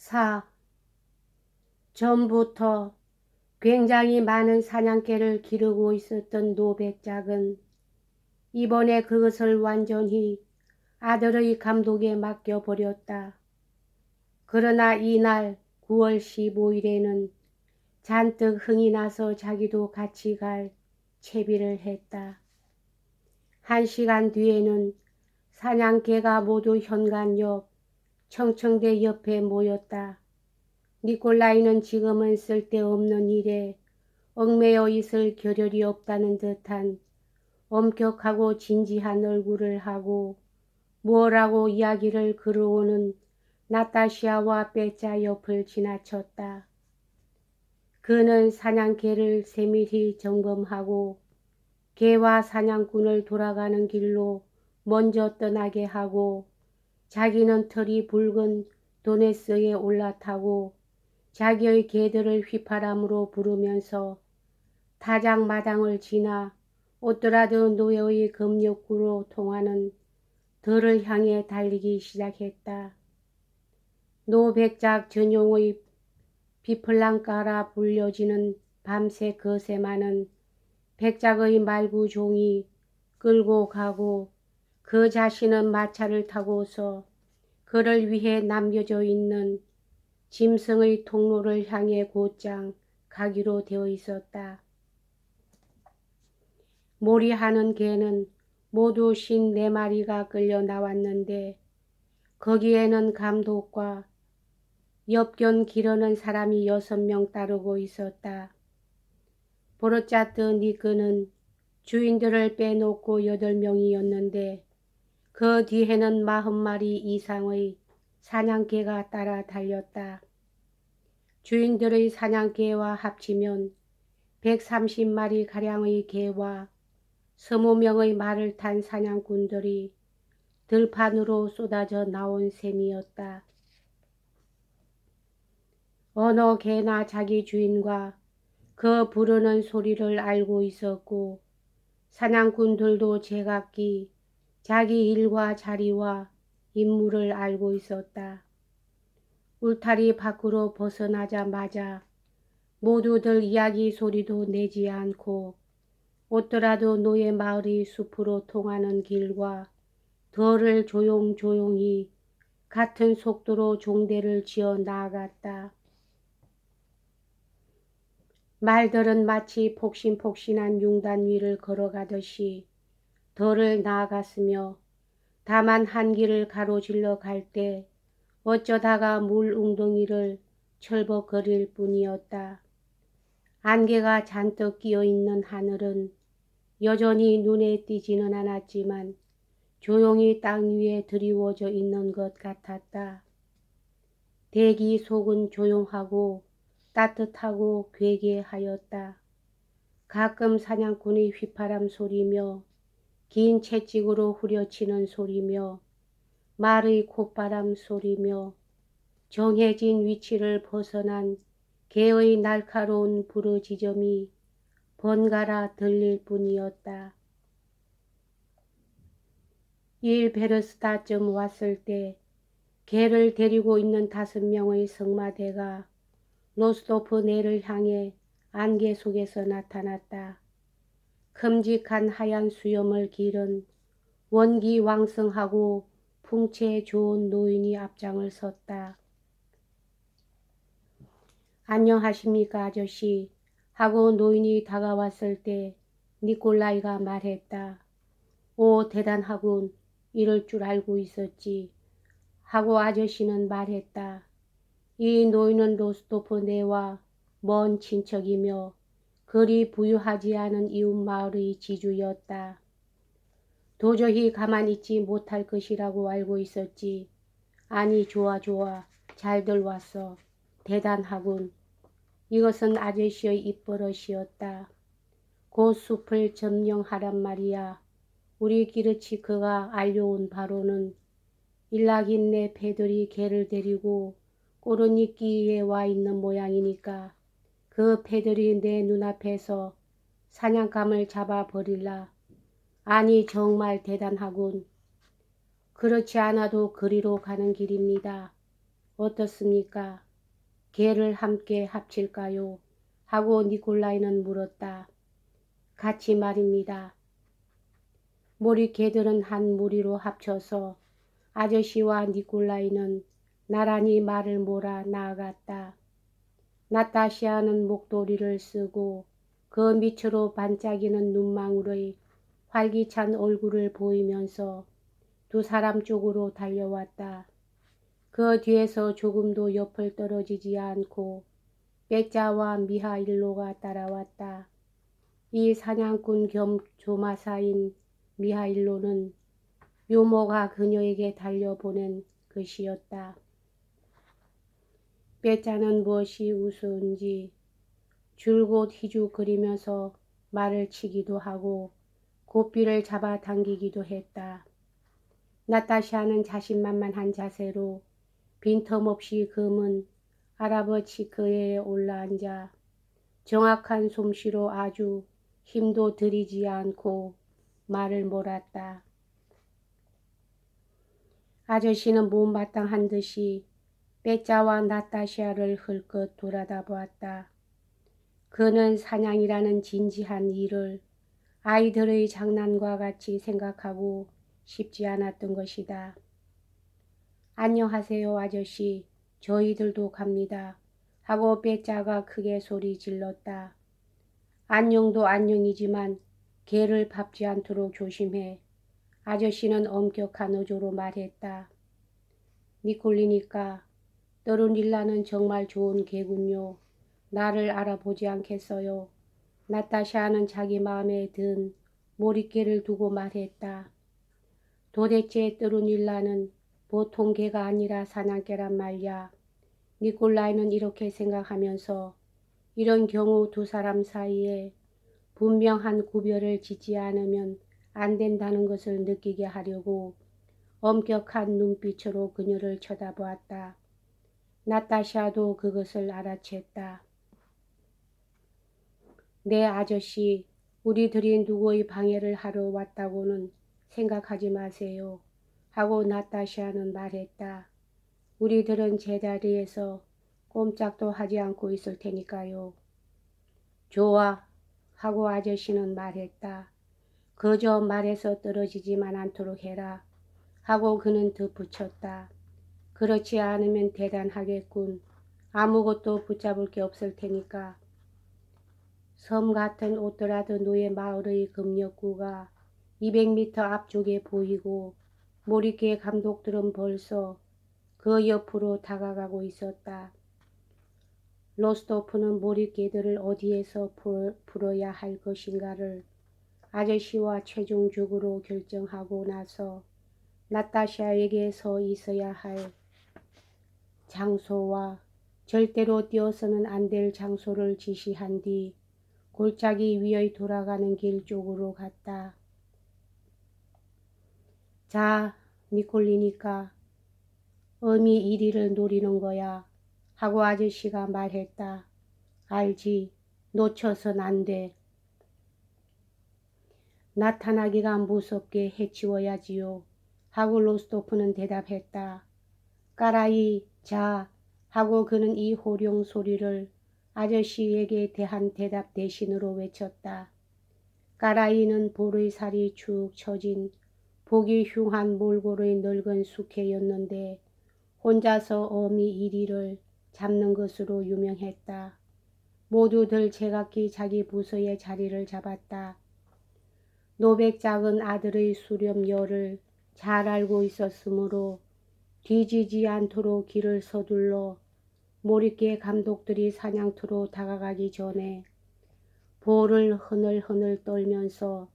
4. 전부터 굉장히 많은 사냥개를 기르고 있었던 노백작은 이번에 그것을 완전히 아들의 감독에 맡겨버렸다. 그러나 이날 9월 15일에는 잔뜩 흥이 나서 자기도 같이 갈 채비를 했다. 한 시간 뒤에는 사냥개가 모두 현관 옆 청청대 옆에 모였다. 니콜라이는 지금은 쓸데없는 일에 얽매여 있을 겨를이 없다는 듯한 엄격하고 진지한 얼굴을 하고 뭐라고 이야기를 걸어오는 나타시아와 빼짜 옆을 지나쳤다. 그는 사냥개를 세밀히 점검하고 개와 사냥꾼을 돌아가는 길로 먼저 떠나게 하고 자기는 털이 붉은 도네스에 올라타고 자기의 개들을 휘파람으로 부르면서 타작 마당을 지나 오토라드 노예의 금욕구로 통하는 들을 향해 달리기 시작했다. 노백작 전용의 비플랑가라 불려지는 밤새 거세마는 백작의 말구 종이 끌고 가고 그 자신은 마차를 타고서 그를 위해 남겨져 있는 짐승의 통로를 향해 곧장 가기로 되어 있었다. 몰이하는 개는 모두 쉰네 마리가 끌려 나왔는데 거기에는 감독과 옆견 기르는 사람이 여섯 명 따르고 있었다. 보르자트 니크는 주인들을 빼놓고 여덟 명이었는데 그 뒤에는 마흔 마리 이상의 사냥개가 따라 달렸다. 주인들의 사냥개와 합치면 130마리 가량의 개와 20명의 말을 탄 사냥꾼들이 들판으로 쏟아져 나온 셈이었다. 어느 개나 자기 주인과 그 부르는 소리를 알고 있었고 사냥꾼들도 제각기 자기 일과 자리와 임무를 알고 있었다. 울타리 밖으로 벗어나자마자 모두들 이야기 소리도 내지 않고 옷더라도 노예 마을이 숲으로 통하는 길과 덜을 조용조용히 같은 속도로 종대를 지어 나아갔다. 말들은 마치 폭신폭신한 융단 위를 걸어가듯이 덜을 나아갔으며 다만 한 길을 가로질러 갈 때 어쩌다가 물 웅덩이를 철벅거릴 뿐이었다. 안개가 잔뜩 끼어 있는 하늘은 여전히 눈에 띄지는 않았지만 조용히 땅 위에 드리워져 있는 것 같았다. 대기 속은 조용하고 따뜻하고 괴게하였다. 가끔 사냥꾼의 휘파람 소리며 긴 채찍으로 후려치는 소리며 말의 콧바람 소리며 정해진 위치를 벗어난 개의 날카로운 부르짖음이 번갈아 들릴 뿐이었다. 일베르스타쯤 왔을 때 개를 데리고 있는 다섯 명의 성마대가 로스토프 내를 향해 안개 속에서 나타났다. 큼직한 하얀 수염을 기른 원기 왕성하고 풍채 좋은 노인이 앞장을 섰다. 안녕하십니까 아저씨 하고 노인이 다가왔을 때 니콜라이가 말했다. 오 대단하군 이럴 줄 알고 있었지 하고 아저씨는 말했다. 이 노인은 로스토프 내와 먼 친척이며 그리 부유하지 않은 이웃 마을의 지주였다. 도저히 가만 있지 못할 것이라고 알고 있었지. 아니 좋아 좋아 잘들 왔어. 대단하군. 이것은 아저씨의 입버릇이었다. 곧 숲을 점령하란 말이야. 우리 기르치 그가 알려온 바로는 일락인네 배들이 개를 데리고 꼬르니 끼에 와 있는 모양이니까 그 패들이 내 눈앞에서 사냥감을 잡아버릴라. 아니 정말 대단하군. 그렇지 않아도 그리로 가는 길입니다. 어떻습니까? 개를 함께 합칠까요? 하고 니콜라이는 물었다. 같이 말입니다. 모리 개들은 한 무리로 합쳐서 아저씨와 니콜라이는 나란히 말을 몰아 나아갔다. 나타시아는 목도리를 쓰고 그 밑으로 반짝이는 눈망울의 활기찬 얼굴을 보이면서 두 사람 쪽으로 달려왔다. 그 뒤에서 조금도 옆을 떨어지지 않고 빼짜와 미하일로가 따라왔다. 이 사냥꾼 겸 조마사인 미하일로는 묘모가 그녀에게 달려보낸 것이었다. 빼짜는 무엇이 우스운지 줄곧 희죽거리면서 말을 치기도 하고 고삐를 잡아 당기기도 했다. 나타샤는 자신만만한 자세로 빈틈없이 금은 할아버지 그에 올라앉아 정확한 솜씨로 아주 힘도 들이지 않고 말을 몰았다. 아저씨는 못마땅한 듯이 빼짜와 나타샤를 흘끗 돌아다 보았다. 그는 사냥이라는 진지한 일을 아이들의 장난과 같이 생각하고 싶지 않았던 것이다. 안녕하세요, 아저씨. 저희들도 갑니다. 하고 빼짜가 크게 소리 질렀다. 안녕도 안녕이지만 개를 밟지 않도록 조심해. 아저씨는 엄격한 어조로 말했다. 니콜리니까 떠르닐라는 정말 좋은 개군요. 나를 알아보지 않겠어요. 나타샤는 자기 마음에 든 모리개를 두고 말했다. 도대체 떠르닐라는 보통 개가 아니라 사냥개란 말야. 니콜라이는 이렇게 생각하면서 이런 경우 두 사람 사이에 분명한 구별을 짓지 않으면 안 된다는 것을 느끼게 하려고 엄격한 눈빛으로 그녀를 쳐다보았다. 나타샤도 그것을 알아챘다. 네 아저씨, 우리들이 누구의 방해를 하러 왔다고는 생각하지 마세요. 하고 나타샤는 말했다. 우리들은 제자리에서 꼼짝도 하지 않고 있을 테니까요. 좋아. 하고 아저씨는 말했다. 그저 말에서 떨어지지만 않도록 해라. 하고 그는 덧붙였다. 그렇지 않으면 대단하겠군. 아무것도 붙잡을 게 없을 테니까. 섬 같은 오토라드 노예 마을의 금역구가 200m 앞쪽에 보이고 모리케 감독들은 벌써 그 옆으로 다가가고 있었다. 로스토프는 모리개들을 어디에서 풀어야 할 것인가를 아저씨와 최종적으로 결정하고 나서 나타샤에게 서 있어야 할 장소와 절대로 뛰어서는 안 될 장소를 지시한 뒤 골짜기 위의 돌아가는 길 쪽으로 갔다. 자, 니콜리니까 어미 이리를 노리는 거야. 하고 아저씨가 말했다. 알지. 놓쳐선 안 돼. 나타나기가 무섭게 해치워야지요. 하고 로스토프는 대답했다. 까라이 자 하고 그는 이 호령 소리를 아저씨에게 대한 대답 대신으로 외쳤다. 까라이는 볼의 살이 축 처진 보기 흉한 몰골의 늙은 숙회였는데 혼자서 어미 이리를 잡는 것으로 유명했다. 모두들 제각기 자기 부서의 자리를 잡았다. 노백 작은 아들의 수렴 열을 잘 알고 있었으므로 뒤지지 않도록 길을 서둘러 몰입계 감독들이 사냥터로 다가가기 전에 볼을 흐늘흐늘 떨면서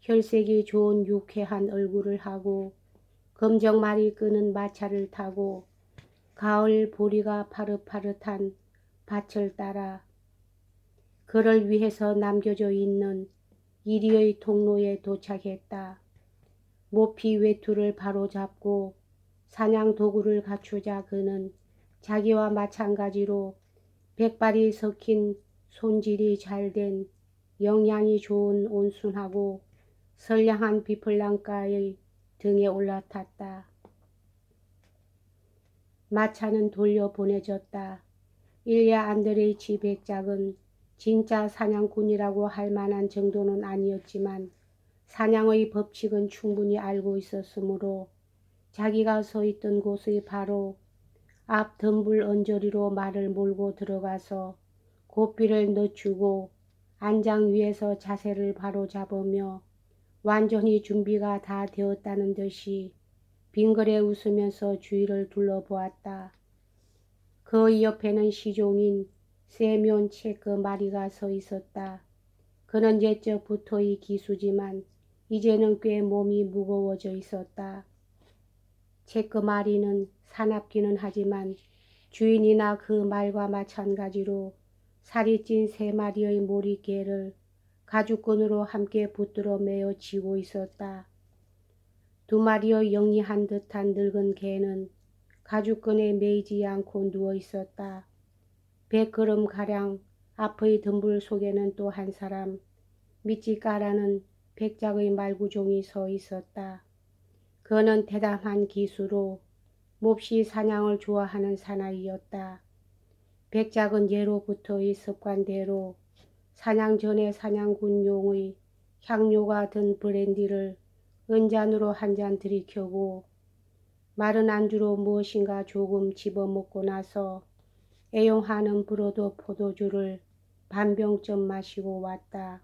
혈색이 좋은 유쾌한 얼굴을 하고 검정말이 끄는 마차를 타고 가을 보리가 파릇파릇한 밭을 따라 그를 위해서 남겨져 있는 이리의 통로에 도착했다. 모피 외투를 바로잡고 사냥 도구를 갖추자 그는 자기와 마찬가지로 백발이 섞인 손질이 잘 된 영양이 좋은 온순하고 선량한 비플랑가의 등에 올라탔다. 마차는 돌려보내졌다. 일야 안드레이치 백작은 진짜 사냥꾼이라고 할 만한 정도는 아니었지만 사냥의 법칙은 충분히 알고 있었으므로 자기가 서 있던 곳의 바로 앞 덤불 언저리로 말을 몰고 들어가서 고삐를 늦추고 안장 위에서 자세를 바로 잡으며 완전히 준비가 다 되었다는 듯이 빙그레 웃으면서 주위를 둘러보았다. 그 옆에는 시종인 세면 체크 마리가 서 있었다. 그는 옛적부터의 기수지만 이제는 꽤 몸이 무거워져 있었다. 체크 마리는 사납기는 하지만 주인이나 그 말과 마찬가지로 살이 찐 세 마리의 모리개를 가죽끈으로 함께 붙들어 매어 쥐고 있었다. 두 마리의 영리한 듯한 늙은 개는 가죽끈에 매이지 않고 누워 있었다. 백 걸음 가량 앞의 덤불 속에는 또 한 사람 미찌까라는 백작의 말구종이 서 있었다. 그는 대담한 기수로 몹시 사냥을 좋아하는 사나이였다. 백작은 예로부터의 습관대로 사냥 전에 사냥군용의 향료가 든 브랜디를 은잔으로 한 잔 들이켜고 마른 안주로 무엇인가 조금 집어먹고 나서 애용하는 브로도 포도주를 반병쯤 마시고 왔다.